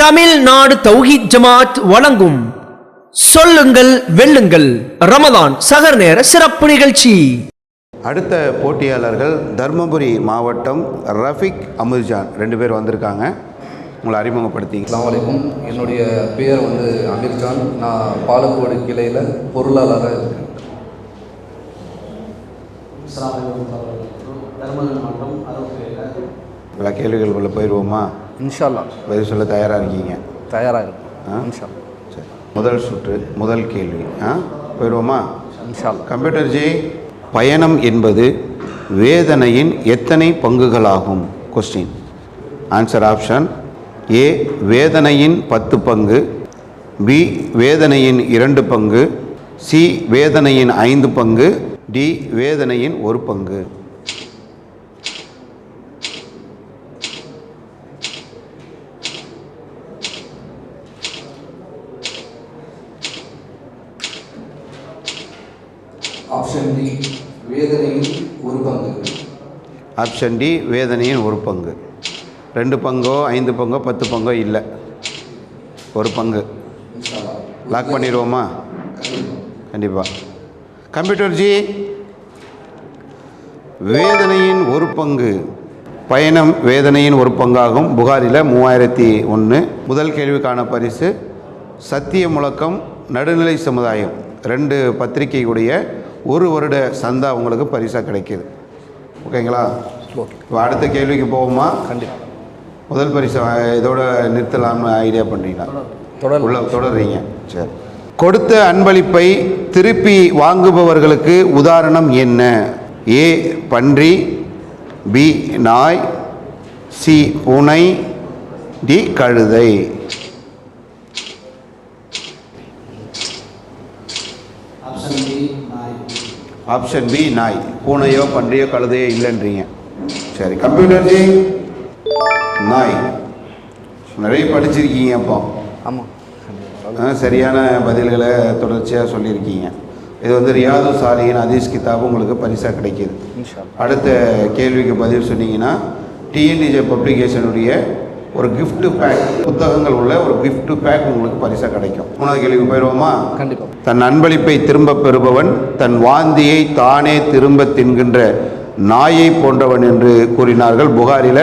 தமிழ்நாடு தௌஹீத் ஜமாத் வழங்கும் சொல்லுங்கள் வெல்லுங்கள். ரமதான் சகர் நேர சிறப்பு நிகழ்ச்சி. அடுத்த போட்டியாளர்கள் தர்மபுரி மாவட்டம் ரஃபிக் அமிர்ஜான். ரெண்டு பேர் வந்திருக்காங்க. உங்களை அறிமுகப்படுத்தி அலைக்கும். என்னுடைய பேர் வந்து அமீர்ஜான். நான் பாலக்கோடு கிளையில் பொருளாளராக இருக்கேன். தர்மபுரி மாவட்டம் எல்லா கேள்விகளுக்குள்ள போயிடுவோமா இன்ஷால்லா பதில் சொல்ல தயாராக இருக்கீங்க? தயாராக? இருக்கும். இன்ஷால்லா சரி. முதல் சுற்று முதல் கேள்வி. ஆ? போயிடுவோமா? இன்ஷால்லா கம்ப்யூட்டர் ஜி பயணம் என்பது வேதனையின் எத்தனை பங்குகளாகும்? கொஸ்டின் ஆன்சர் ஆப்ஷன் ஏ வேதனையின் பத்து பங்கு. பி வேதனையின் இரண்டு பங்கு. சி வேதனையின் ஐந்து பங்கு. டி வேதனையின் ஒரு பங்கு. ஆப்ஷன் டி வேதனையின் ஒரு பங்கு. ஆப்ஷன் டி வேதனையின் ஒரு பங்கு. ரெண்டு பங்கோ ஐந்து பங்கோ பத்து பங்கோ இல்லை. ஒரு பங்கு. லாக் பண்ணிடுவோமா? கண்டிப்பாக கம்ப்யூட்டர் ஜி வேதனையின் ஒரு பங்கு. பயணம் வேதனையின் ஒரு பங்காகும். புகாரில் மூவாயிரத்தி ஒன்று முதல் கேள்விக்கான பரிசு சத்திய முழக்கம் நடுநிலை சமுதாயம். ரெண்டு பத்திரிகையுடைய ஒரு வருட சந்தா உங்களுக்கு பரிசாக கிடைக்கிது. ஓகேங்களா? ஓகே. இப்போ அடுத்த கேள்விக்கு போவோமா? கண்டிப்பாக முதல் பரிசு இதோட நிறுத்தலாம்னு ஐடியா பண்ணுறீங்களா தொடர். உள்ள தொடர்றீங்க. சரி. கொடுத்த அன்பளிப்பை திருப்பி வாங்குபவர்களுக்கு உதாரணம் என்ன? ஏ பன்றி பி நாய் சி பூனை டி கழுதை ஆப்ஷன் பி நாய் ஆப்ஷன் பி நாய். பூனையோ பன்றியோ கழுதையோ இல்லைன்றீங்க. சரி கம்ப்யூட்டர் ஜி நாய். நிறைய படிச்சிருக்கீங்க அப்போ. ஆமாம் சரியான பதில்களை தொடர்ச்சியாக சொல்லியிருக்கீங்க. இது வந்து ரியாது சாலியின் ஹதீஸ் கிதாப் உங்களுக்கு பரிசாக கிடைக்கிது. அடுத்த கேள்விக்கு பதில் சொன்னீங்கன்னா டிஎன்டிஜே பப்ளிகேஷனுடைய ஒரு gift பேக் புத்தகங்கள் உள்ள ஒரு gift பேக் உங்களுக்கு பரிசாக கிடைக்கும். மூணாவது கேள்விக்கு போயிடுவோமா? கண்டிப்பாக தன் அன்பளிப்பை திரும்பப் பெறுபவன் தன் வாந்தியை தானே திரும்ப தின்கின்ற நாயை போன்றவன் என்று கூறினார்கள் புகாரில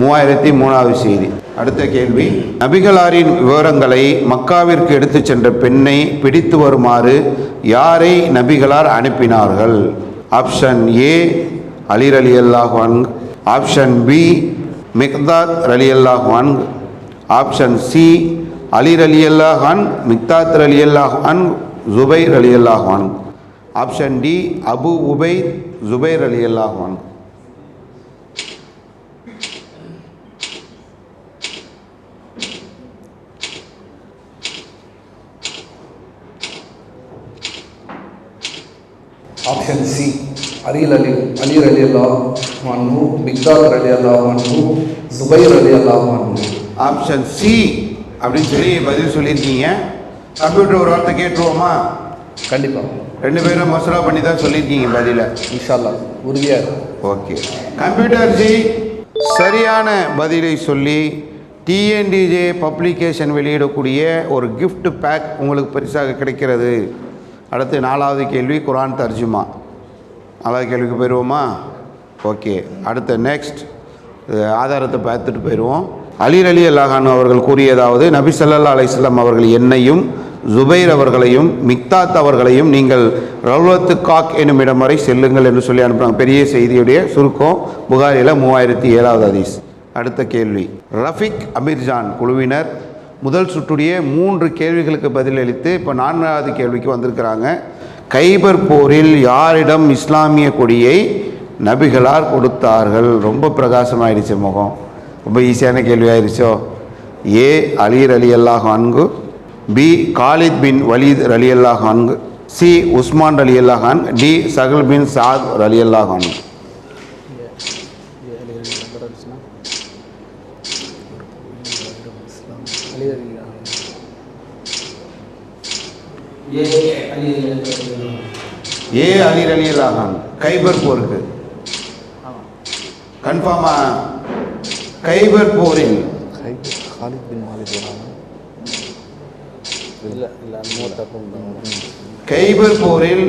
மூவாயிரத்தி மூணாவது செய்தி. அடுத்த கேள்வி நபிகளாரின் விவரங்களை மக்காவிற்கு எடுத்துச் சென்ற பெண்ணை பிடித்து வருமாறு யாரை நபிகளார் அனுப்பினார்கள்? ஆப்ஷன் ஏ அலிர் அலி அல்லாஹ் ஆப்ஷன் பி மிக்தாத் ரலியல்லா அல்லாஹ் ஆப்ஷன் சி அலி அலி ஹான் மிக்தாத் ரலியல்லா ஹான் ஜுபைர் அலி ஹான் ஆப்ஷன் டி அபு உபை ஜுபைர் அலி ஹான் ஆப்ஷன் சி அரியல் அலி அலீர் அலி அல்லா அன்ஹு மிக்தார் அலி அல்லா அன்ஹு ஜுபைர் அலி அல்லா அன்ஹு. ஆப்ஷன் சி அப்படின்னு சொல்லி பதில் சொல்லியிருக்கீங்க. கம்ப்யூட்டர் ஒரு வார்த்தை கேட்டுருவோமா? கண்டிப்பாக ரெண்டு பேரும் மசூரா பண்ணி தான் சொல்லியிருக்கீங்க பதில. இன்ஷால்லா உறுதியாக ஓகே. கம்ப்யூட்டர் ஜி சரியான பதிலை சொல்லி டிஎன்டிஜே பப்ளிகேஷன் வெளியிடக்கூடிய ஒரு gift பேக் உங்களுக்கு பரிசாக கிடைக்கிறது. அடுத்து நாலாவது கேள்வி குரான் தர்ஜுமா. நாலாவது கேள்விக்கு போயிடுவோமா? ஓகே. அடுத்த நெக்ஸ்ட் ஆதாரத்தை பார்த்துட்டு போயிடுவோம். அலீர் அலி அல்லாஹான் அவர்கள் கூறியதாவது நபி ஸல்லல்லாஹு அலிஸ்லாம் அவர்கள் என்னையும் ஜுபைர் அவர்களையும் மிக்தாத் அவர்களையும் நீங்கள் ரவுலத்து காக் என்னும் இடம் வரை செல்லுங்கள் என்று சொல்லி அனுப்புகிறாங்க பெரிய செய்தியுடைய சுருக்கம் புகாரில் மூவாயிரத்தி ஏழாவது அதீஸ் அடுத்த கேள்வி. ரஃபிக் அமீர்ஜான் குழுவினர் முதல் சுற்றுடைய மூன்று கேள்விகளுக்கு பதிலளித்து இப்போ நான்காவது கேள்விக்கு வந்திருக்கிறாங்க. கைபர் போரில் யாரிடம் இஸ்லாமிய கொடியை நபிகளார் கொடுத்தார்கள்? ரொம்ப பிரகாசமாயிடுச்சு முகம். ரொம்ப ஈஸியான கேள்வி ஆயிடுச்சோ ஏ. அலீர் அலி அல்லாஹ் அன்கு பி. காலித் பின் வலீத் அலி அல்லாஹ் அன்கு சி. உஸ்மான் அலி அல்லாஹான் டி. சகல் பின் சாத் அலி அல்லாஹான் Yeah, yeah, yeah. ஏ அலீர் அலி அல்லாஹான் கைபர் போருக்கு. கன்ஃபார்மா. கைபர் போரில் காலித் பின் கைபர் போரில்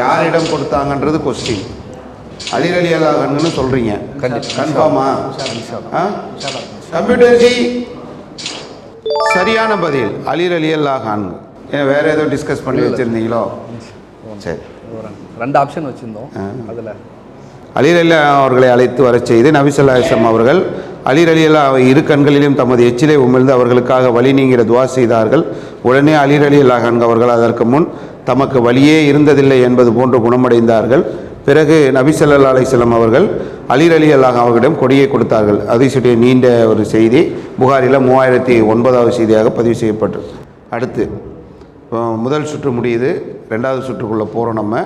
யாரிடம் கொடுத்தாங்கன்றது கொஸ்டின் அலி அலி அல்லாஹன்னு சொல்றீங்க. கண்டிப்பா. கன்ஃபார்மா? கம்ப்யூட்டர் ஜி. சரியான பதில். அலி அலி அல்லாஹான் ஏன் வேற ஏதோ டிஸ்கஸ் பண்ணி வச்சிருந்தீங்களோ? சரி. ரெண்டு ஆப்ஷன் வச்சுருந்தோம். அதில். அலீர் அலி அவர்களை அழைத்து வரச் செய்து நபிசல்லாசம் அவர்கள் அலீர் அலி அல்லா இரு கண்களிலும் தமது எச்சிலை உமிழ்ந்து அவர்களுக்காக வழி நீங்கிற துவா செய்தார்கள். உடனே அலீர் அலி அல்லாஹான் அவர்கள் அதற்கு முன் தமக்கு வழியே இருந்ததில்லை என்பது போன்று குணமடைந்தார்கள். பிறகு நபிசல்லா அலிஸ்லாம் அவர்கள் அலீர் அலி அல்லாஹ் அவர்களிடம் கொடியை கொடுத்தார்கள். அதிசுடைய நீண்ட ஒரு செய்தி. புகாரில் மூவாயிரத்தி ஒன்பதாவது செய்தியாக பதிவு செய்யப்பட்டது அடுத்து இப்போ முதல் சுற்று முடியுது. ரெண்டாவது சுற்றுக்குள்ளே போகிறோம் நம்ம.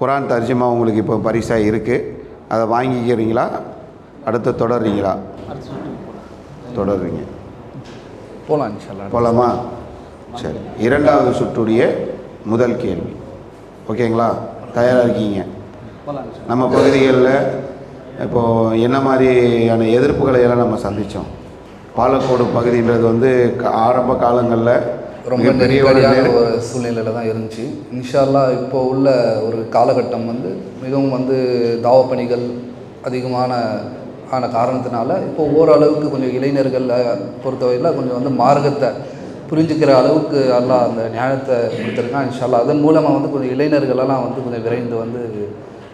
குரான் தர்ஜமா உங்களுக்கு இப்போ பரிசாக இருக்குது அதை வாங்கிக்கிறீங்களா? அடுத்து தொடர்றீங்களா? தொடர்றீங்க. போகலாம் போகலாமா சரி. இரண்டாவது சுற்றுடைய முதல் கேள்வி. ஓகேங்களா? தயாராக இருக்கீங்க? நம்ம பகுதிகளில் இப்போது என்ன மாதிரியான எதிர்ப்புகளை எல்லாம் நம்ம சந்தித்தோம் பாலக்கோடு பகுதின்றது வந்து ஆரம்ப காலங்களில் ரொம்ப நெருக்கடியான நெரு- ஒரு சூழ்நிலையில் தான் இருந்துச்சு. இன்ஷால்லா இப்போ உள்ள ஒரு காலகட்டம் வந்து மிகவும் வந்து தாவ பணிகள் அதிகமான ஆன காரணத்தினால இப்போ ஓரளவுக்கு கொஞ்சம் இளைஞர்களை பொறுத்தவரையில் கொஞ்சம் வந்து மார்க்கத்தை புரிஞ்சுக்கிற அளவுக்கு அல்லாஹ் அந்த ஞானத்தை கொடுத்துருக்கான் இன்ஷால்லா அதன் மூலமாக வந்து கொஞ்சம் இளைஞர்களெல்லாம் வந்து கொஞ்சம் விரைந்து வந்து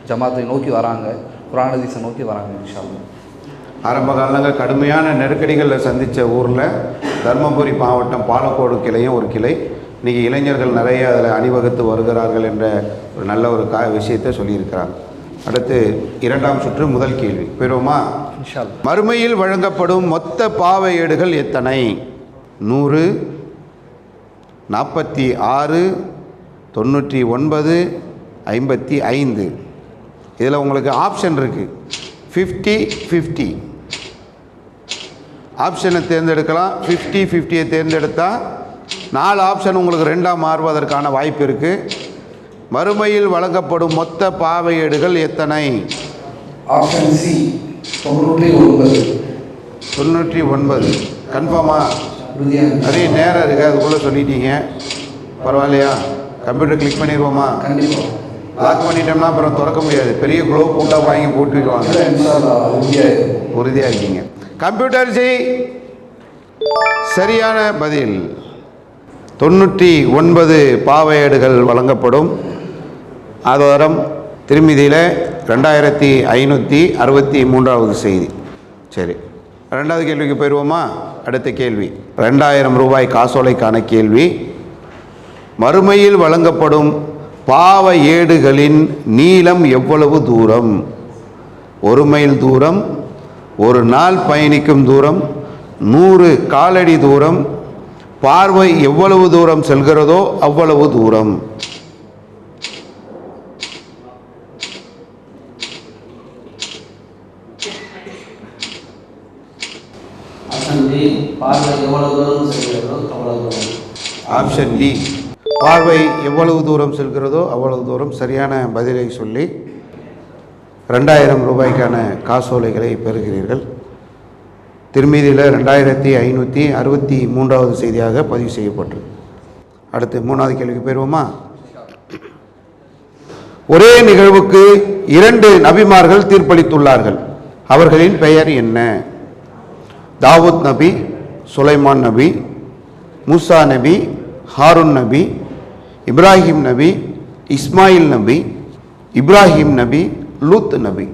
ஜமாத்தை நோக்கி வராங்க. புராணதீசை நோக்கி வராங்க இன்ஷால்லா. ஆரம்ப காலங்கள் கடுமையான நெருக்கடிகளில் சந்தித்த ஊரில் தர்மபுரி மாவட்டம் பாலக்கோடு கிளையும் ஒரு கிளை. இன்றைக்கி இளைஞர்கள் நிறைய அதில் அணிவகுத்து வருகிறார்கள் என்ற ஒரு நல்ல ஒரு கா விஷயத்தை சொல்லியிருக்கிறாங்க. அடுத்து இரண்டாம் சுற்று முதல் கேள்வி. பெறுவோமா? மறுமையில் வழங்கப்படும் மொத்த பாவை ஏடுகள் எத்தனை? நூறு நாற்பத்தி ஆறு தொண்ணூற்றி ஒன்பது ஐம்பத்தி ஐந்து. இதில் உங்களுக்கு ஆப்ஷன் இருக்குது ஃபிஃப்டி ஃபிஃப்டி ஆப்ஷனை தேர்ந்தெடுக்கலாம். ஃபிஃப்டி ஃபிஃப்டியை தேர்ந்தெடுத்தால் நாலு ஆப்ஷன் உங்களுக்கு ரெண்டாக மாறுவதற்கான வாய்ப்பு இருக்குது மறுமையில் வழங்கப்படும் மொத்த பாவையேடுகள் எத்தனை? ஆப்ஷன் சி தொண்ணூற்றி ஒன்பது. தொண்ணூற்றி ஒன்பது. கன்ஃபார்மா உறுதியாக நிறைய நேரம் இருக்குது அதுக்குள்ளே சொல்லிட்டீங்க. பரவாயில்லையா? கம்ப்யூட்டர் கிளிக் பண்ணிடுவோமா? லாக் பண்ணிட்டோம்னா அப்புறம் திறக்க முடியாது. பெரிய க்ளோ பூட்டாக வாங்கி உறுதியாக இருக்கும் உறுதியாக இருக்கீங்க. கம்ப்யூட்டர் ஜி சரியான பதில். தொண்ணூற்றி ஒன்பது பாவையேடுகள் வழங்கப்படும். ஆதாரம் திருமிதியில் ரெண்டாயிரத்தி ஐநூற்றி அறுபத்தி மூன்றாவது செய்தி. சரி ரெண்டாவது கேள்விக்கு போயிடுவோமா அடுத்த கேள்வி. ரெண்டாயிரம் ரூபாய் காசோலைக்கான கேள்வி. மறுமையில் வழங்கப்படும் பாவ ஏடுகளின் நீளம் எவ்வளவு தூரம்? ஒரு மைல் தூரம் ஒரு நாள் பயணிக்கும் தூரம் நூறு காலடி தூரம் பார்வை எவ்வளவு தூரம் செல்கிறதோ அவ்வளவு தூரம். ஆப்ஷன் டி பார்வை எவ்வளவு தூரம் செல்கிறதோ அவ்வளவு தூரம். ஆப்ஷன் டி பார்வை எவ்வளவு தூரம் செல்கிறதோ அவ்வளவு தூரம் சரியான பதிலை சொல்லி ரெண்டாயிரம் ரூபாய்க்கான காசோலைகளை பெறுகிறீர்கள். திருமீதியில் ரெண்டாயிரத்தி ஐநூற்றி அறுபத்தி மூன்றாவது செய்தியாக பதிவு செய்யப்பட்டது. அடுத்து மூணாவது கேள்விக்கு போயிடுவோமா? ஒரே நிகழ்வுக்கு இரண்டு நபிமார்கள் தீர்ப்பளித்துள்ளார்கள். அவர்களின் பெயர் என்ன? தாவூத் நபி சுலைமான் நபி மூசா நபி ஹாருன் நபி இப்ராஹிம் நபி இஸ்மாயில் நபி இப்ராஹிம் நபி லூத் நபி.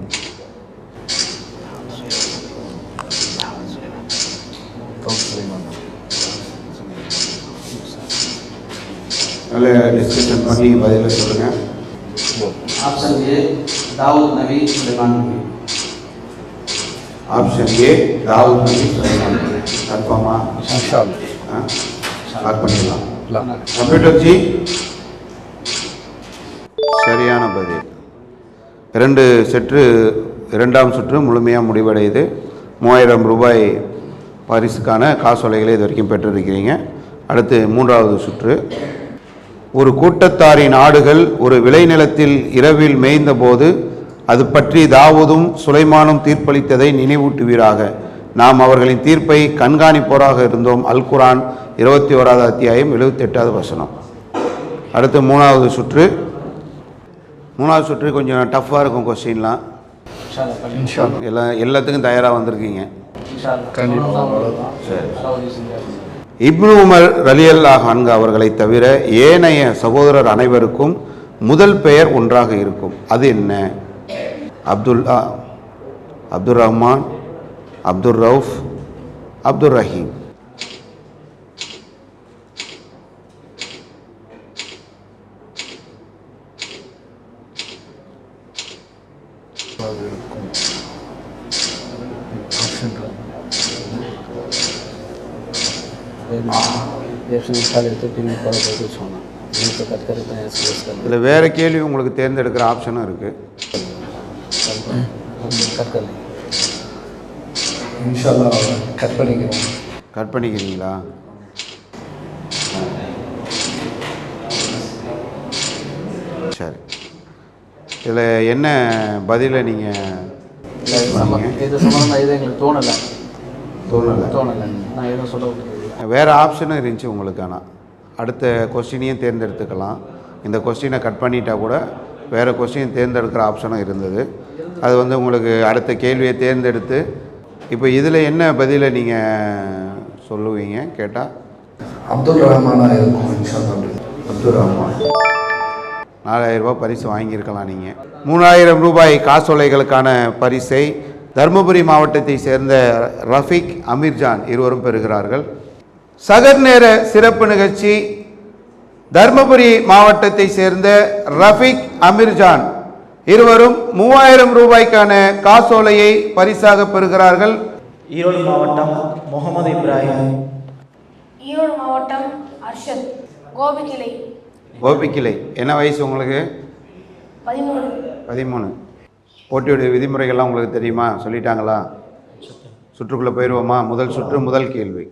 நல்ல டிஸ்கஷன் பண்ணி பதில சொல்லுங்க. ஆப்ஷன் ஏ தாவூத் நபி சுலைமான் நபி ஆப்ஷன் ஏ தாவூத் நபி சுலைமான் நபி கன்ஃபார்மா லாக் பண்ணிடலாம். கம்ப்யூட்டர் ஜி சரியான பதில். இரண்டு சுற்று இரண்டாம் சுற்று முழுமையாக முடிவடையுது. மூவாயிரம் ரூபாய் பரிசுக்கான காசோலைகளை இது வரைக்கும் பெற்றிருக்கிறீங்க. அடுத்து மூன்றாவது சுற்று. ஒரு கூட்டத்தாரின் ஆடுகள் ஒரு விளைநிலத்தில் இரவில் மேய்ந்தபோது அது பற்றி தாவூதும் சுலைமானும் தீர்ப்பளித்ததை நினைவூட்டுவீராக. நாம் அவர்களின் தீர்ப்பை கண்காணிப்போராக இருந்தோம். அல் குரான் இருபத்தி ஓராவது அத்தியாயம் எழுபத்தெட்டாவது வசனம். அடுத்து மூணாவது சுற்று. மூணாவது சுற்று கொஞ்சம் டஃப்பாக இருக்கும் கொஸ்டின்லாம் எல்லாம் எல்லாத்துக்கும் தயாராக வந்திருக்கீங்க. இப்னு உமர் ரலியல்லாஹ் அன்கு அவர்களை தவிர ஏனைய சகோதரர் அனைவருக்கும் முதல் பெயர் ஒன்றாக இருக்கும். அது என்ன? அப்துல்லா அப்துல் ரஹ்மான் அப்துல் ரவுஃப் அப்துல் ரஹீம் இதில் வேறு கேள்வி உங்களுக்கு தேர்ந்தெடுக்கிற ஆப்ஷனும் இருக்குது இன்ஷால்லா கட் பண்ணிக்கிறோம் கட் பண்ணிக்கிறீங்களா சரி. இதில் என்ன பதிலை நீங்கள் இது சம்மந்தமாக இது எங்களுக்கு தோணலை. தோணலை. தோணலை. நான் எதுவும் சொல்ல விட்டுருக்கேன் வேறு ஆப்ஷனும் இருந்துச்சு உங்களுக்கு ஆனால் அடுத்த கொஸ்டினையும் தேர்ந்தெடுத்துக்கலாம். இந்த கொஸ்டினை கட் பண்ணிட்டா கூட வேறு கொஸ்டின் தேர்ந்தெடுக்கிற ஆப்ஷனும் இருந்தது. அது வந்து உங்களுக்கு அடுத்த கேள்வியை தேர்ந்தெடுத்து இப்போ இதில் என்ன பதிலை நீங்கள் சொல்லுவீங்க கேட்டால் அப்துல் ரஹ்மானா இருக்கும் அப்துல் ரஹ்மான். நாலாயிரம் ரூபாய் பரிசு வாங்கியிருக்கலாம் நீங்கள் மூணாயிரம் ரூபாய் காசோலைகளுக்கான பரிசை தருமபுரி மாவட்டத்தை சேர்ந்த ரஃபிக் அமீர்ஜான் இருவரும் பெறுகிறார்கள். சகர் நேர சிறப்பு நிகழ்ச்சி தருமபுரி மாவட்டத்தை சேர்ந்த ரஃபிக் அமீர்ஜான் இருவரும் மூவாயிரம் ரூபாய்க்கான காசோலையை பரிசாக பெறுகிறார்கள். ஈரோடு மாவட்டம் முகமது இப்ராஹிம். ஈரோடு மாவட்டம் அர்ஷத் கோபிக்கிளை கோபிக்கிளை என்ன வயசு உங்களுக்கு? பதிமூணு. பதிமூணு. போட்டியுடைய விதிமுறைகள்லாம் உங்களுக்கு தெரியுமா? சொல்லிட்டாங்களா? சுற்றுக்குள்ளே போயிடுவோமா? முதல் சுற்று முதல் கேள்வி.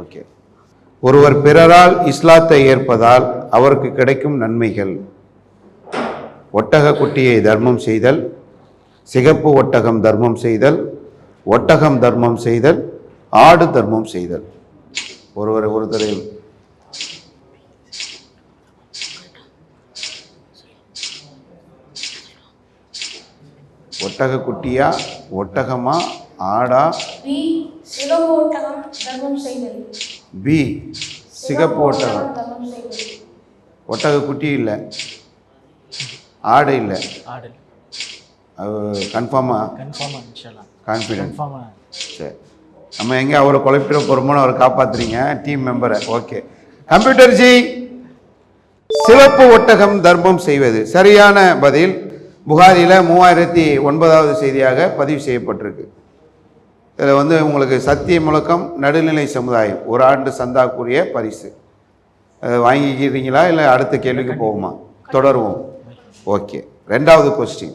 ஓகே. ஒருவர் பிறரால் இஸ்லாத்தை ஏற்பதால் அவருக்கு கிடைக்கும் நன்மைகள். ஒட்டக குட்டியை தர்மம் செய்தல் சிகப்பு ஒட்டகம் தர்மம் செய்தல் ஒட்டகம் தர்மம் செய்தல் ஆடு தர்மம் செய்தல். ஒருவர் ஒருத்தரை ஒட்டக குட்டியா ஒட்டகமா ஆடா. பி சிவப்பு ஒட்டகம் தர்மம் செய்தல் பி சிகப்பு ஒட்டகம் தர்மம் செய்தல் ஒட்டக குட்டி இல்லை. ஆடு இல்லை. ஆடு. அது கன்ஃபார்மா கன்ஃபார்மாக கான்ஃபிடென்ட் கன்ஃபார்மாக சரி. நம்ம எங்கே அவரை குழப்பிட போகிறோமோன்னு அவரை காப்பாத்துறீங்க. டீம் மெம்பரை ஓகே கம்ப்யூட்டர் ஜி சிவப்பு ஒட்டகம் தர்மம் செய்வது. சரியான பதில். புகாரியில் மூவாயிரத்தி ஒன்பதாவது செய்தியாக பதிவு செய்யப்பட்டிருக்கு. இதில் வந்து உங்களுக்கு சத்திய முழக்கம் நடுநிலை சமுதாயம் ஒரு ஆண்டு சந்தாக்குரிய பரிசு. அதை வாங்கிக்கிறீங்களா இல்லை அடுத்த கேள்விக்கு போவோமா? தொடருவோம். ஓகே. ரெண்டாவது கொஸ்டின்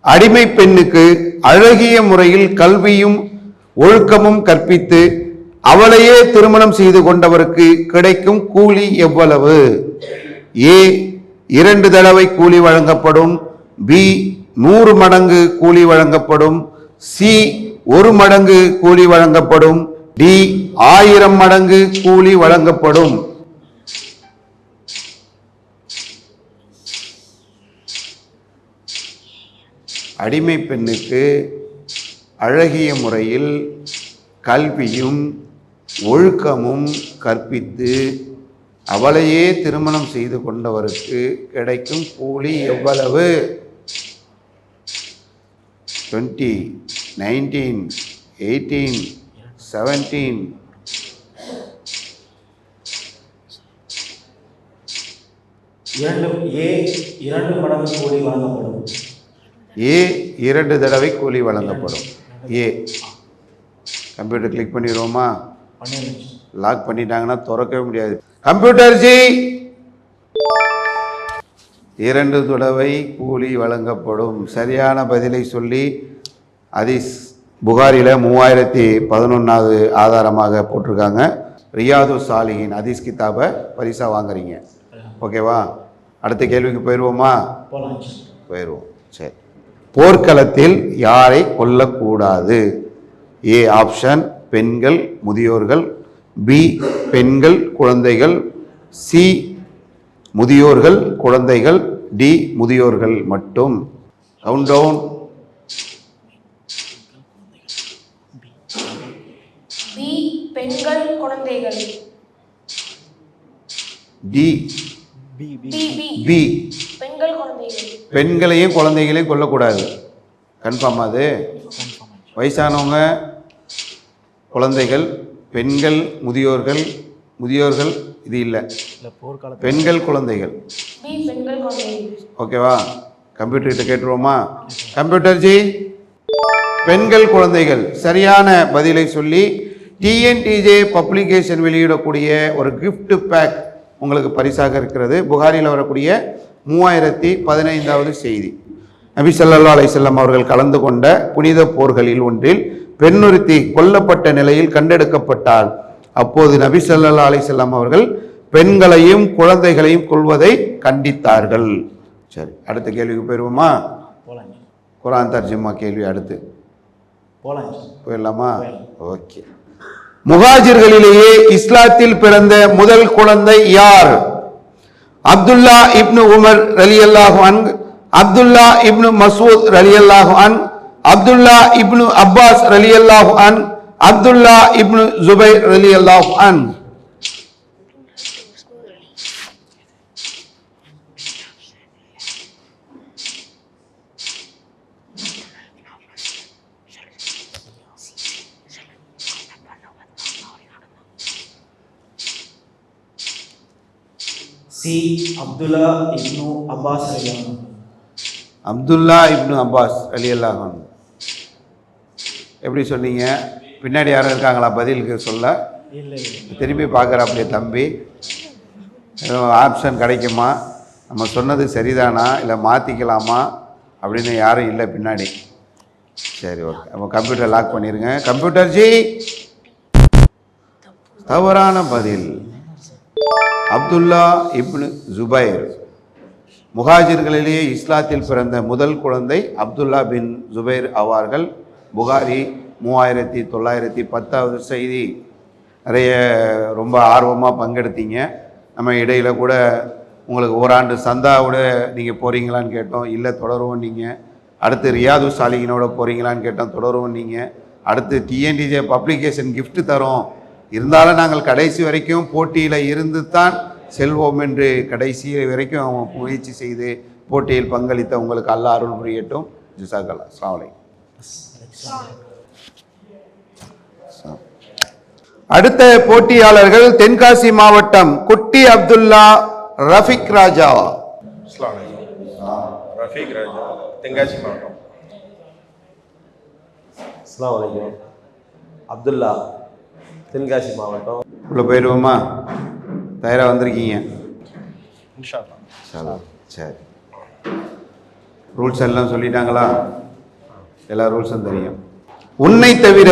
அடிமை பெண்ணுக்கு அழகிய முறையில் கல்வியும் ஒழுக்கமும் கற்பித்து அவளையே திருமணம் செய்து கொண்டவருக்கு கிடைக்கும் கூலி எவ்வளவு? ஏ இரண்டு தடவை கூலி வழங்கப்படும். பி நூறு மடங்கு கூலி வழங்கப்படும். சி ஒரு மடங்கு கூலி வழங்கப்படும். டி ஆயிரம் மடங்கு கூலி வழங்கப்படும். அடிமை பெண்ணுக்கு அழகிய முறையில் கல்வியும் ஒழுக்கமும் கற்பித்து அவளையே திருமணம் செய்து கொண்டவருக்கு கிடைக்கும் கூலி எவ்வளவு? டுவெண்ட்டி. நைன்டீன் எயிட்டீன் செவன்டீன் இரண்டு ஏ இரண்டு மடங்கு கூலி வழங்கப்படும். ஏ இரண்டு தடவை கூலி வழங்கப்படும். ஏ. கம்ப்யூட்டர் கிளிக் பண்ணிடுவோமா லாக் பண்ணிட்டாங்கன்னா திறக்கவே முடியாது. கம்ப்யூட்டர் ஜி. இரண்டு தடவை கூலி வழங்கப்படும். சரியான பதிலை சொல்லி ஹதீஸ் புகாரில் மூவாயிரத்தி பதினொன்றாவது ஆதாரமாக போட்டிருக்காங்க. ரியாது சாலிஹின் ஹதீஸ் கிதாபை பரிசா வாங்குறீங்க. ஓகேவா? அடுத்த கேள்விக்கு போயிடுவோமா போயிடுவோம் சரி. போர்க்களத்தில் யாரை கொல்லக்கூடாது? ஏ ஆப்ஷன் பெண்கள் முதியோர்கள். பி பெண்கள் குழந்தைகள். சி முதியோர்கள் குழந்தைகள். டி முதியோர்கள் மட்டும். கவுண்ட் டவுன் பி பெண்கள் குழந்தைகள் டி பி பெண்களையும் குழந்தைகளையும் கொல்லக்கூடாது. கன்ஃபார்ம் அது? வயசானவங்க குழந்தைகள் பெண்கள் முதியோர்கள் முதியோர்கள் இது இல்லை. பெண்கள் குழந்தைகள். பி பெண்கள் குழந்தைகள். ஓகேவா? கம்ப்யூட்டர் கிட்ட கேட்டுருவோமா? கம்ப்யூட்டர் ஜி பெண்கள் குழந்தைகள். சரியான பதிலை சொல்லி டிஎன்டிஜே பப்ளிகேஷன் வெளியிடக்கூடிய ஒரு gift பேக் உங்களுக்கு பரிசாக இருக்கிறது. புகாரில் வரக்கூடிய மூவாயிரத்தி பதினைந்தாவது செய்தி. நபி ஸல்லல்லாஹு அலைஹி வஸல்லம் அவர்கள் கலந்து கொண்ட புனித போர்களில் ஒன்றில் பெண்ணொருத்தி கொல்லப்பட்ட நிலையில் கண்டெடுக்கப்பட்டாள். அப்போது நபி ஸல்லல்லாஹு அலைஹி வஸல்லம் அவர்கள் பெண்களையும் குழந்தைகளையும் கொள்வதை கண்டித்தார்கள். சரி அடுத்த கேள்விக்கு போயிடுவோமா குரான் தர்ஜுமா கேள்வி அடுத்து. போயிடலாமா. ஓகே. முஹாஜிர்களிலேயே இஸ்லாத்தில் பிறந்த முதல் குழந்தை யார்? அப்துல்லா இப்னு உமர் ரலி அன் அப்துல்லா இப்னு மசூத் ரலி அன் அப்துல்லா இப்னு அப்பாஸ் ரலி அன் அப்துல்லா இப்னு ஜுபைர் ரலி அன். சி அப்துல்லா இப்னு அப்பாஸ் அப்துல்லா இப்னு அப்பாஸ் ரலியல்லாஹு அன் எப்படி சொன்னீங்க? பின்னாடி யாரும் இருக்காங்களா? பதிலுக்கு சொல்ல. திரும்பி பார்க்குற அப்படியே தம்பி. ஆப்ஷன் கிடைக்குமா? நம்ம சொன்னது சரிதானா? இல்லை மாற்றிக்கலாமா அப்படின்னு யாரும் இல்லை பின்னாடி. சரி ஓகே அப்போ கம்ப்யூட்டர் லாக் பண்ணிடுங்க கம்ப்யூட்டர் ஜி தவறான பதில். அப்துல்லா இப்னு ஜுபைர். முஹாஜிர்களிலேயே இஸ்லாத்தில் பிறந்த முதல் குழந்தை அப்துல்லா பின் ஜுபைர் ஆவார்கள். புகாரி மூவாயிரத்தி தொள்ளாயிரத்தி பத்தாவது செய்தி. நிறைய ரொம்ப ஆர்வமாக பங்கெடுத்தீங்க. நம்ம இடையில் கூட உங்களுக்கு ஓராண்டு சந்தாவோட நீங்கள் போகிறீங்களான்னு கேட்டோம். இல்லை தொடருவோம் நீங்கள் அடுத்து ரியாது சாலிகினோட போகிறீங்களான்னு கேட்டோம். தொடருவோம் நீங்கள் அடுத்து டிஎன்டிஜே பப்ளிகேஷன் கிஃப்ட்டு தரோம். இருந்தாலும் நாங்கள் கடைசி வரைக்கும் போட்டியில் இருந்து தான் செல்வோம் என்று கடைசி வரைக்கும் அவங்க முயற்சி செய்து போட்டியில் பங்களித்த உங்களுக்கு அல்லாஹ் அருள் புரியட்டும். ஜிசாக்கல்லா. அஸ்ஸலாமு அலைக்கும். அடுத்த போட்டியாளர்கள் தென்காசி மாவட்டம் குட்டி அப்துல்லா ரஃபிக் ராஜா. அஸ்ஸலாமு அலைக்கும். ரஃபீக் ராஜா தென்காசி மாவட்டம். அப்துல்லா தென்காசி மாவட்டம். உள்ள போயிடுவோமா? தயாராக வந்திருக்கீங்க. இன்ஷா அல்லாஹ். சரி. சரி ரூல்ஸ் எல்லாம் சொல்லிட்டாங்களா? எல்லா ரூல்ஸும் தெரியும். உன்னை தவிர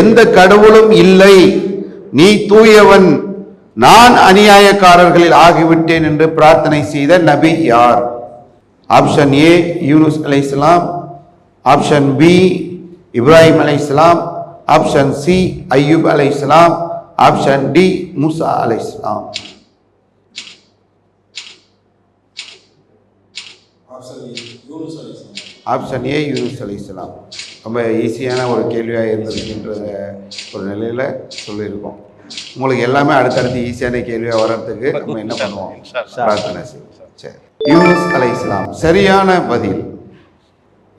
எந்த கடவுளும் இல்லை. நீ தூயவன். நான் அநியாயக்காரர்களில் ஆகிவிட்டேன் என்று பிரார்த்தனை செய்த நபி யார்? ஆப்ஷன் ஏ யூனுஸ் அலைஹிஸ்ஸலாம் ஆப்ஷன் பி இப்ராஹிம் அலைஹிஸ்ஸலாம் ஆப்ஷன் சி ஐயூப் அலைஹிஸ்ஸலாம் ஆப்ஷன் டி மூசா அலைஹிஸ்ஸலாம் ஆப்ஷன் ஏ யூனுஸ் அலைஹிஸ்ஸலாம் ரொம்ப ஈஸியான ஒரு கேள்வியாக இருந்திருக்குன்ற ஒரு நிலையில் சொல்லியிருக்கோம். உங்களுக்கு எல்லாமே அடுத்தடுத்து ஈஸியான கேள்வியாக வர்றதுக்கு நம்ம என்ன பண்ணுவோம்? பிரார்த்தனை செய்வோம். சரி. யூனுஸ் அலைஹிஸ்ஸலாம் சரியான பதில்.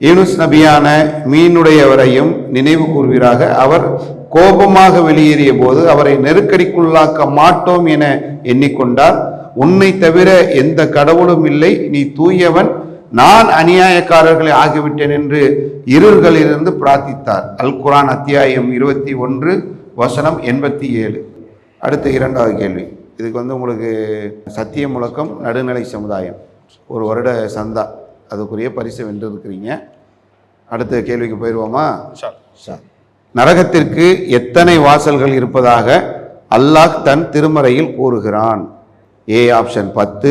யூனுஸ் நபியான மீனுடையவரையும் நினைவு கூர்வீராக. அவர் கோபமாக வெளியேறிய போது அவரை நெருக்கடிக்குள்ளாக்க மாட்டோம் என எண்ணிக்கொண்டார். உன்னை தவிர எந்த கடவுளும் இல்லை. நீ தூயவன். நான் அநியாயக்காரர்களை ஆகிவிட்டேன் என்று இருள்களிலிருந்து பிரார்த்தித்தார். அல் குரான் அத்தியாயம் இருபத்தி ஒன்று வசனம் எண்பத்தி ஏழு. அடுத்த இரண்டாவது கேள்வி. இதுக்கு வந்து உங்களுக்கு சத்திய முழக்கம் நடுநிலை சமுதாயம். ஒரு வருட சந்தா. அதுக்குரிய பரிசை வென்றிருக்கிறீங்க. அடுத்த கேள்விக்கு போயிடுவோமா? நரகத்திற்கு எத்தனை வாசல்கள் இருப்பதாக அல்லாஹ் தன் திருமறையில் கூறுகிறான். ஏ ஆப்ஷன் பத்து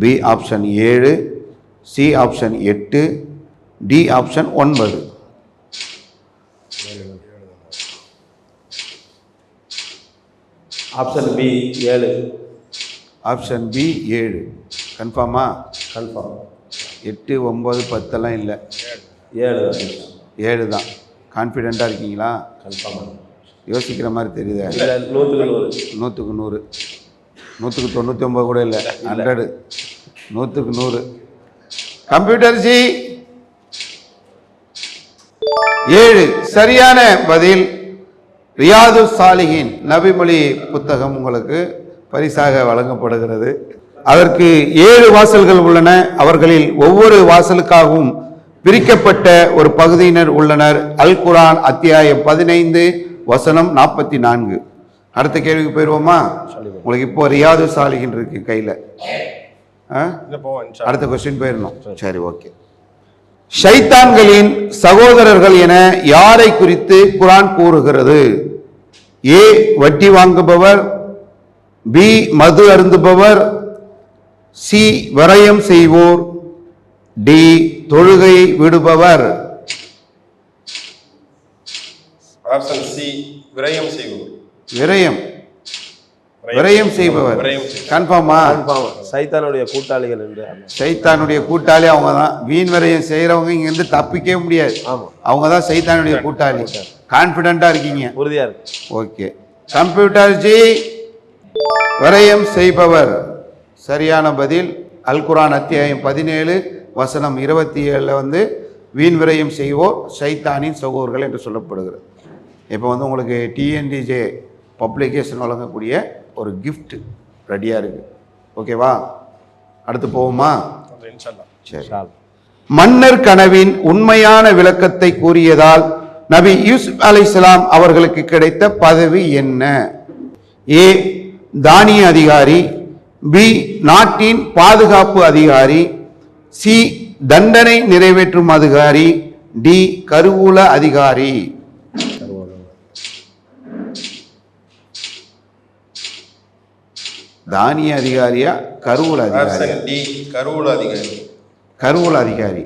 பி ஆப்ஷன் ஏழு சி ஆப்ஷன் எட்டு டி ஆப்ஷன் ஒன்பது. ஆப்ஷன் பி ஏழு. ஆப்ஷன் பி ஏழு. கன்ஃபார்மா? கன்ஃபார்ம். எட்டு ஒம்பது பத்தெல்லாம் இல்லை. ஏழு ஏழு தான். கான்ஃபிடெண்ட்டாக இருக்கீங்களா? கன்ஃபார்ம். யோசிக்கிற மாதிரி தெரியுதா? நூற்றுக்கு நூறு. நூற்றுக்கு நூறு. நூற்றுக்கு தொண்ணூற்றி ஒம்பது கூட இல்லை. ஹண்ட்ரடு. நூற்றுக்கு நூறு. கம்ப்யூட்டர் ஜி ஏழு. சரியான பதில். ரியாது சாலிஹின் நபிமொழி புத்தகம் உங்களுக்கு பரிசாக வழங்கப்படுகிறது. அதற்கு ஏழு வாசல்கள் உள்ளன. அவர்களில் ஒவ்வொரு வாசலுக்காகவும் பிரிக்கப்பட்ட ஒரு பகுதியினர் உள்ளனர். அல் குர்ஆன் அத்தியாயம் பதினைந்து வசனம் நாற்பத்தி நான்கு அடுத்த கேள்விக்கு போயிடுவோமா உங்களுக்கு இப்போ ரியாது சாலிஹின் இருக்கு கையில். அடுத்த கொஸ்டின் போயிடணும் சரி. ஓகே. ஷைத்தான்களின் சகோதரர்கள் என யாரை குறித்து குரான் கூறுகிறது? ஏ வட்டி வாங்குபவர் பி மது அருந்துபவர் சி விரயம் செய்வோர் டி தொழுகை விடுபவர். ஆப்ஷன் சி விரயம் செய்வோம் விரயம். விரயம் செய்பவர். கன்ஃபார்மா? சைத்தானுடைய கூட்டாளிகள் என்று. சைத்தானுடைய கூட்டாளி அவங்க தான் வீண் விரயம் செய்கிறவங்க இங்கேருந்து தப்பிக்கவே முடியாது. அவங்க தான் சைத்தானுடைய கூட்டாளி. கான்ஃபிடென்ட்டாக இருக்கீங்க. உறுதியாக இருக்கு. ஓகே. கம்ப்யூட்டர் ஜி விரயம் செய்பவர். சரியான பதில். அல் குர்ஆன் அத்தியாயம் பதினேழு வசனம் இருபத்தி ஏழில் வந்து வீண் விரயம் செய்வோர் சைத்தானின் சகோதரர்கள் என்று சொல்லப்படுகிறது. இப்போ வந்து உங்களுக்கு டிஎன்டிஜே பப்ளிகேஷன் வழங்கக்கூடிய ஒரு gift ரெடியாக இருக்குது ஓகேவா அடுத்து போவோமா? சரி. மன்னர் கனவின் உண்மையான விளக்கத்தை கூறியதால் நபி யூசுப் அலைஹிஸ்ஸலாம் அவர்களுக்கு கிடைத்த பதவி என்ன? ஏ தானிய அதிகாரி பி நாட்டின் பாதுகாப்பு அதிகாரி சி தண்டனை நிறைவேற்றும் அதிகாரி டி கருவூல அதிகாரி. தானிய அதிகாரியா கருவூல அதிகாரி கருவூல அதிகாரி. கருவூல அதிகாரி.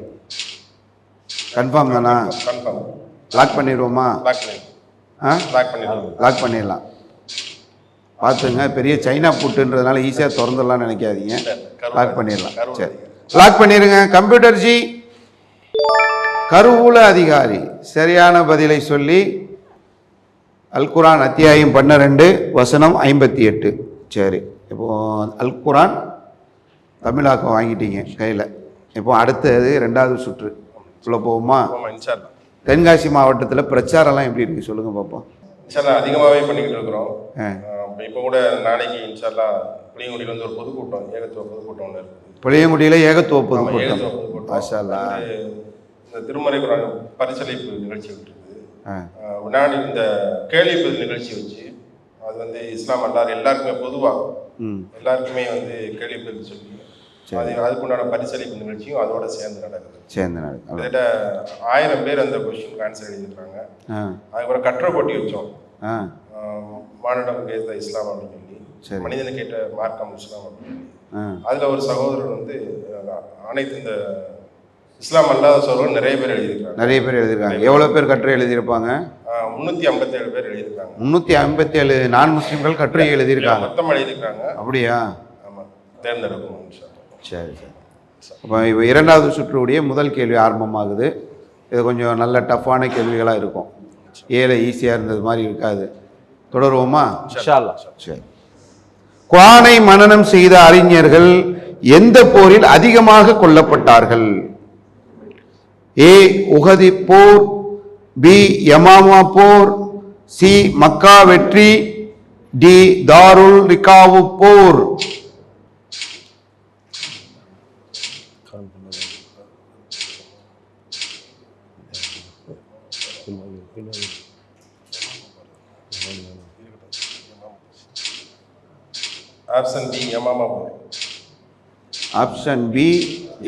கன்ஃபார்ம் தானா? கன்ஃபார்ம். லாக் பண்ணிடுவோமா? லாக் பண்ணி ஆ? லாக் பண்ணிடுவோம். லாக் பண்ணிடலாம். பார்த்துங்க. பெரிய சைனா புட்டுன்றதுனால ஈஸியாக திறந்துடலாம்னு நினைக்காதீங்க. லாக் பண்ணிடலாம். சரி. லாக் பண்ணிடுங்க. கம்ப்யூட்டர் ஜி கருவூல அதிகாரி. சரியான பதிலை சொல்லி அல் குரான் அத்தியாயம் பன்னிரெண்டு வசனம் ஐம்பத்தி எட்டு. சரி. இப்போ அல் குரான் தமிழாக்கம் வாங்கிட்டீங்க கையில். இப்போ அடுத்தது ரெண்டாவது சுற்று. போவோமா? ஆமாம் இன்ஷால்லா தென்காசி மாவட்டத்தில் பிரச்சாரம்லாம் எப்படி இருக்கு? சொல்லுங்க பார்ப்போம் இன்ஷால்லா அதிகமாகவே பண்ணிக்கிட்டு இருக்கிறோம். இப்போ கூட நாளைக்கு இன்ஷால்லா புளியங்குடியில் வந்து ஒரு பொதுக்கூட்டம் ஏகத்துவ பொதுக்கூட்டம் ஒன்று இருக்குது புளியங்குடியில் ஏகத்துவ பொதுக்கூட்டம் ஏகத்துவ பொதுக்கூட்டம். மாஷா அல்லாஹ். வந்து இந்த திருமறை குரான் பரிசளிப்பு நிகழ்ச்சி விட்டுருக்குது நான் இந்த கேள்வி பதில் நிகழ்ச்சி வச்சு அது வந்து இஸ்லாம் அல்லார் எல்லாருக்குமே பொதுவாக எல்லாருக்குமே வந்து கேள்வி பதில் சொல்லி அது அதுக்குண்டான பரிசளிப்பு நிகழ்ச்சியும் அதோட சேர்ந்து நடக்குது. சேர்ந்து நடக்கும் கிட்டத்தட்ட ஆயிரம் பேர் அந்த கொஸ்டின் ஆன்சர் எழுதியிருக்காங்க ஆ. அதுக்கப்புறம் கட்டுரை போட்டி வச்சோம். மானிடம் கேட்ட இஸ்லாம் அப்படின்னு சரி. சொல்லி மனிதனுக்கு கேட்ட மார்க்கம் இஸ்லாம் அப்படின்னு அதில் ஒரு சகோதரர் வந்து அனைத்து இந்த இஸ்லாம் அல்லாத சகோதரர் நிறைய பேர் எழுதியிருக்காங்க நிறைய பேர் எழுதியிருக்காங்க. எவ்வளோ பேர் கட்டுரை எழுதியிருப்பாங்க? முந்நூற்றி ஐம்பத்தேழு பேர் எழுதியிருக்காங்க. முந்நூற்றி ஐம்பத்தேழு நான் முஸ்லீம்கள் கட்டுரை எழுதியிருக்காங்க. மொத்தம் எழுதியிருக்காங்க. அப்படியா? ஆமாம் தேர்ந்தெடுக்கணும் இன்ஷா. அல்லாஹ். சரி. சரி அப்போ இப்போ இரண்டாவது சுற்றுடைய முதல் கேள்வி ஆரம்பமாகுது. இது கொஞ்சம் நல்ல டஃப்பான கேள்விகளாக இருக்கும். ஏழை ஈஸியாக இருந்தது மாதிரி இருக்காது. தொடருவோமா? சரி. குரானை மனனம் செய்த அறிஞர்கள் எந்த போரில் அதிகமாக கொல்லப்பட்டார்கள்? ஏ உகதி போர் பி யமாமா போர் சி மக்கா வெற்றி டி தாருல் ரிகாவு போர். ஆப்ஷன் டி யமாமா போர் ஆப்ஷன் பி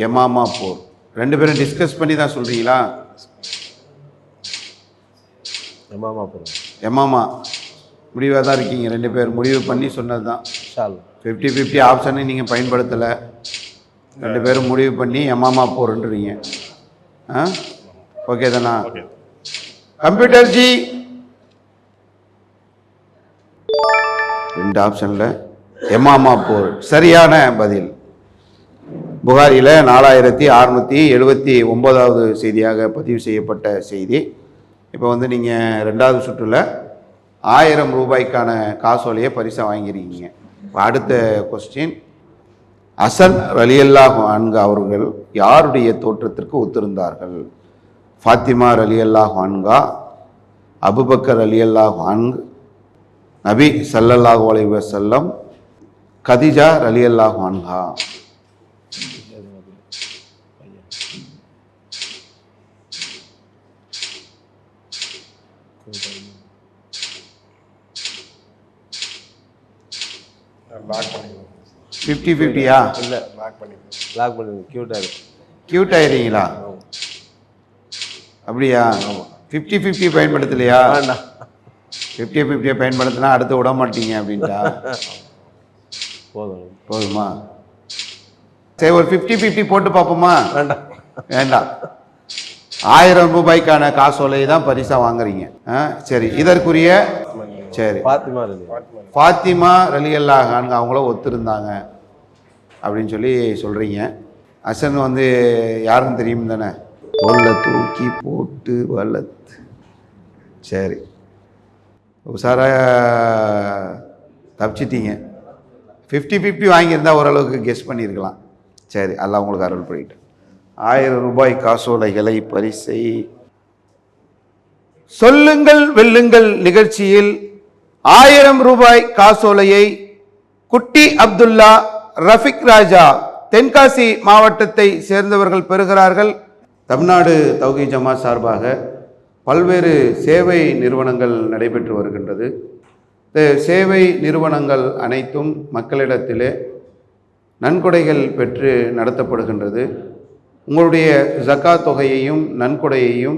யமாமா போர் ரெண்டு பேரும் டிஸ்கஸ் பண்ணி தான் சொல்றீங்களா எமாமா போகிறோம் யமாமா முடிவாக தான் இருக்கீங்க. ரெண்டு பேர் முடிவு பண்ணி சொன்னது தான் ஃபிஃப்டி ஃபிஃப்டி ஆப்ஷனை நீங்கள் பயன்படுத்தலை. ரெண்டு பேரும் முடிவு பண்ணி எம்மாமா போகிறன்றீங்க ஆ? ஓகே தானா? கம்ப்யூட்டர் ஜி ரெண்டு ஆப்ஷனில் எமாமா போர். சரியான பதில். புகாரியில் நாலாயிரத்தி அறநூற்றி எழுபத்தி ஒம்போதாவது செய்தியாக பதிவு செய்யப்பட்ட செய்தி. இப்போ வந்து நீங்கள் ரெண்டாவது சுற்றில் ஆயிரம் ரூபாய்க்கான காசோலையை பரிசாக வாங்கியிருக்கீங்க. இப்போ அடுத்த கொஸ்டின் அசன் ரலியல்லாஹு அன்கு அவர்கள் யாருடைய தோற்றத்திற்கு ஒத்திருந்தார்கள்? ஃபாத்திமா ரலியல்லாஹு அன்கா அபுபக்கர் அலியல்லாஹ் அன்கு நபி சல்லல்லாஹு அலைஹி செல்லம் கதிஜா லாக் பண்ணிடுவோம் ஃபிஃப்டி ஃபிஃப்டியா இல்லை லாக் பண்ணிடுவோம் லாக் பண்ணுங்க க்யூட்டாக இருக்கு. கியூட் ஆயிடுறீங்களா அப்படியா? ஃபிஃப்டி ஃபிஃப்டி பயன்படுத்தலையா? ஃபிஃப்டி ஃபிஃப்டியை பயன்படுத்தினா அடுத்து விட மாட்டீங்க அப்படின்ட்டா. போதும். போதுமா? சரி ஒரு ஃபிஃப்டி ஃபிஃப்டி போட்டு பார்ப்போமா? வேண்டாம். வேண்டாம். ஆயிரம் ரூபாய்க்கான காசோலை தான் பரிசா வாங்குறீங்க. ஆ சரி இதற்குரிய சரி. பாத்திமா ஃபாத்திமா ரலியல்லாஹான் அவங்கள ஒத்துருந்தாங்க அப்படின்னு சொல்லி சொல்கிறீங்க அசன் வந்து யாருன்னு தெரியும் தானே? தோல்ல தூக்கி போட்டு வளர்த்து. சரி. உஷாரா தப்பிச்சிட்டீங்க. ஃபிஃப்டி ஃபிஃப்டி வாங்கியிருந்தா ஓரளவுக்கு கெஸ் பண்ணியிருக்கலாம். சரி அல்லாஹ் உங்களுக்கு அருள் பண்ணிட்டு ஆயிரம் ரூபாய் காசோலைகளை பரிசை. சொல்லுங்கள் வெல்லுங்கள் நிகழ்ச்சியில் ஆயிரம் ரூபாய் காசோலையை குட்டி அப்துல்லா ரஃபிக் ராஜா தென்காசி மாவட்டத்தை சேர்ந்தவர்கள் பெறுகிறார்கள். தமிழ்நாடு தௌகி ஜமா சார்பாக பல்வேறு சேவை நிறுவனங்கள் நடைபெற்று வருகின்றது. இந்த சேவை நிறுவனங்கள் அனைத்தும் மக்களிடத்திலே நன்கொடைகள் பெற்று நடத்தப்படுகின்றது. உங்களுடைய ஜக்கா தொகையையும் நன்கொடையையும்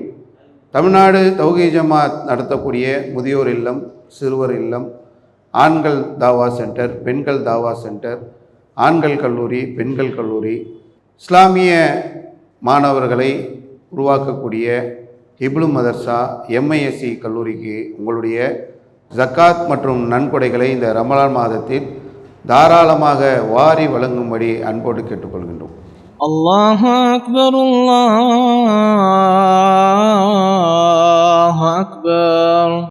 தமிழ்நாடு தௌகி ஜமாத் நடத்தக்கூடிய முதியோர் இல்லம் சிறுவர் இல்லம் ஆண்கள் தாவா சென்டர் பெண்கள் தாவா சென்டர் ஆண்கள் கல்லூரி பெண்கள் கல்லூரி இஸ்லாமிய மாணவர்களை உருவாக்கக்கூடிய இப்ளு மதர்சா எம்ஐஎஸ்சி கல்லூரிக்கு உங்களுடைய ஜக்காத் மற்றும் நன்கொடைகளை இந்த ரமலான் மாதத்தில் தாராளமாக வாரி வழங்கும்படி அன்போடு கேட்டுக்கொள்கின்றோம். அல்லாஹ் அக்பர் அல்லாஹ் அக்பர்.